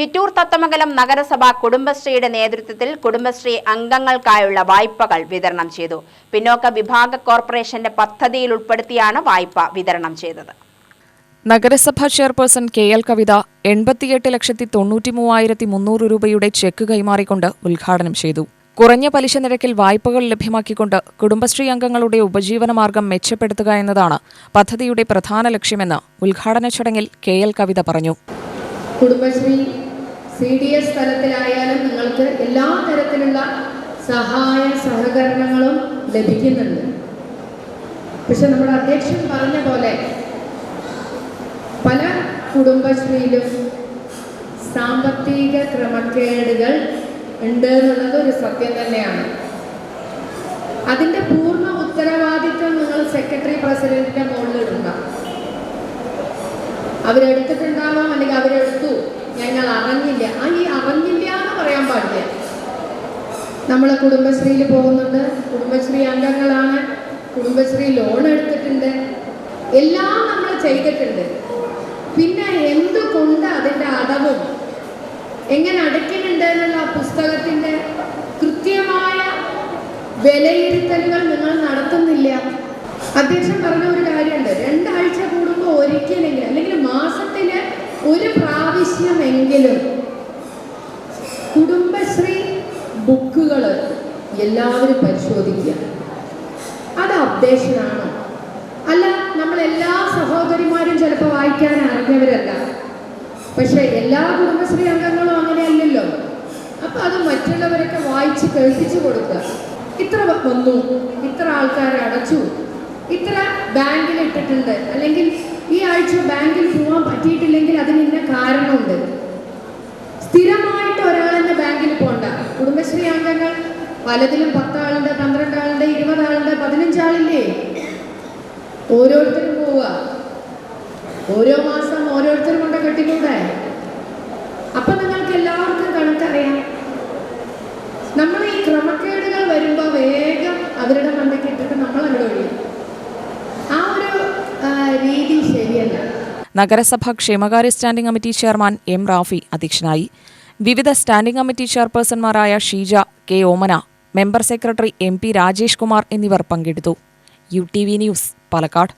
ചിറ്റൂർ തത്തമംഗലം നഗരസഭ കുടുംബശ്രീയുടെ നേതൃത്വത്തിൽ കുടുംബശ്രീ അംഗങ്ങൾക്കായുള്ള വായ്പകൾ വിതരണം ചെയ്തു. പിന്നോക്ക വിഭാഗ കോർപ്പറേഷന്റെ പദ്ധതിയിൽ ഉൾപ്പെടുത്തിയാണ് വായ്പ വിതരണം ചെയ്തത്. നഗരസഭാ ചെയർപേഴ്സൺ കെ എൽ കവിത എൺപത്തിയെട്ട് ലക്ഷത്തി തൊണ്ണൂറ്റി മൂവായിരത്തി മുന്നൂറ് രൂപയുടെ ചെക്ക് കൈമാറിക്കൊണ്ട് ഉദ്ഘാടനം ചെയ്തു. കുറഞ്ഞ പലിശ നിരക്കിൽ വായ്പകൾ ലഭ്യമാക്കിക്കൊണ്ട് കുടുംബശ്രീ അംഗങ്ങളുടെ ഉപജീവനമാർഗം മെച്ചപ്പെടുത്തുക എന്നതാണ് പദ്ധതിയുടെ പ്രധാന ലക്ഷ്യമെന്ന് ഉദ്ഘാടന ചടങ്ങിൽ കെ എൽ കവിത പറഞ്ഞു. കുടുംബശ്രീ സി ഡി എസ് തലത്തിലായാലും നിങ്ങൾക്ക് എല്ലാ തരത്തിലുള്ള സഹായ സഹകരണങ്ങളും ലഭിക്കുന്നുണ്ട്. പക്ഷെ നമ്മുടെ അധ്യക്ഷൻ പറഞ്ഞ പോലെ പല കുടുംബശ്രീയിലും സാമ്പത്തിക ക്രമക്കേടുകൾ ഉണ്ട് എന്നുള്ളത് ഒരു സത്യം തന്നെയാണ്. അതിന്റെ പൂർണ ഉത്തരവാദിത്വം നിങ്ങൾ സെക്രട്ടറി പ്രസിഡന്റിന്റെ മുകളിലിടുക. അവരെടുത്തിട്ടുണ്ടാവാം അല്ലെങ്കിൽ അവരെടുത്തു നമ്മൾ കുടുംബശ്രീയിൽ പോകുന്നുണ്ട്. കുടുംബശ്രീ അംഗങ്ങളാണ്. കുടുംബശ്രീ ലോൺ എടുത്തിട്ടുണ്ട്. എല്ലാം നമ്മൾ ചെയ്തിട്ടുണ്ട്. പിന്നെ എന്തുകൊണ്ട് അതിന്റെ അടവും? എങ്ങനെ അടയ്ക്കുന്നുണ്ട് എന്നുള്ള പുസ്തകത്തിന്റെ കൃത്യമായ വിലയിരുത്തലുകൾ നിങ്ങൾ നടത്തുന്നില്ല. അധ്യക്ഷൻ പറഞ്ഞ ഒരു കാര്യമുണ്ട്. രണ്ടാഴ്ച കൂടുമ്പോൾ ഒരിക്കലെങ്കിലും അല്ലെങ്കിൽ മാസത്തിൽ ഒരു പ്രാവശ്യമെങ്കിലും കുടുംബശ്രീ എല്ലാവരും പരിശോധിക്കുക. അത് അപ്ഡേഷനാണോ അല്ല നമ്മൾ എല്ലാ സഹോദരിമാരും ചിലപ്പോൾ വായിക്കാൻ അറിഞ്ഞവരല്ല. പക്ഷെ എല്ലാ കുടുംബശ്രീ അംഗങ്ങളും അങ്ങനെയല്ലല്ലോ. അപ്പൊ അത് മറ്റുള്ളവരൊക്കെ വായിച്ച് കേൾപ്പിച്ചു കൊടുക്കുക. ഇത്ര വന്നു ഇത്ര ആൾക്കാരെ അടച്ചു. ഇത്ര ബാങ്കിൽ ഇട്ടിട്ടുണ്ട് അല്ലെങ്കിൽ ഈ ആഴ്ച ബാങ്കിൽ പോകാൻ പറ്റിയിട്ടില്ലെങ്കിൽ അതിന് ഇന്ന കാരണമുണ്ട്. കുടുംബശ്രീ അംഗങ്ങൾ പലതിലും പത്താളുണ്ട് പന്ത്രണ്ടാളുണ്ട് ഇരുപതാളുണ്ട് പതിനഞ്ചാളില്ലേ? ഓരോരുത്തരും പോവുക. ഓരോ മാസം ഓരോരുത്തരും കൊണ്ട് കെട്ടിക്കൂടെ? അപ്പൊ നിങ്ങൾക്ക് എല്ലാവർക്കും കണക്കറിയാം. നമ്മൾ ഈ ക്രമക്കേടുകൾ വരുമ്പോൾ വേഗം അവരുടെ മണ്ടയ്ക്ക് ഇട്ടിട്ട് നമ്മൾ അവിടെ ഒഴിയും. ആ ഒരു രീതി ശരിയല്ല. നഗരസഭ ക്ഷേമകാര്യ standing committee chairman M Rafi അധ്യക്ഷനായി. വിവിധ standing committee ചെയർപേഴ്സൺമാരായ Sheeja K Omana member secretary M P Rajesh Kumar എന്നിവർ പങ്കെടുത്തു. U T V news Palakkad.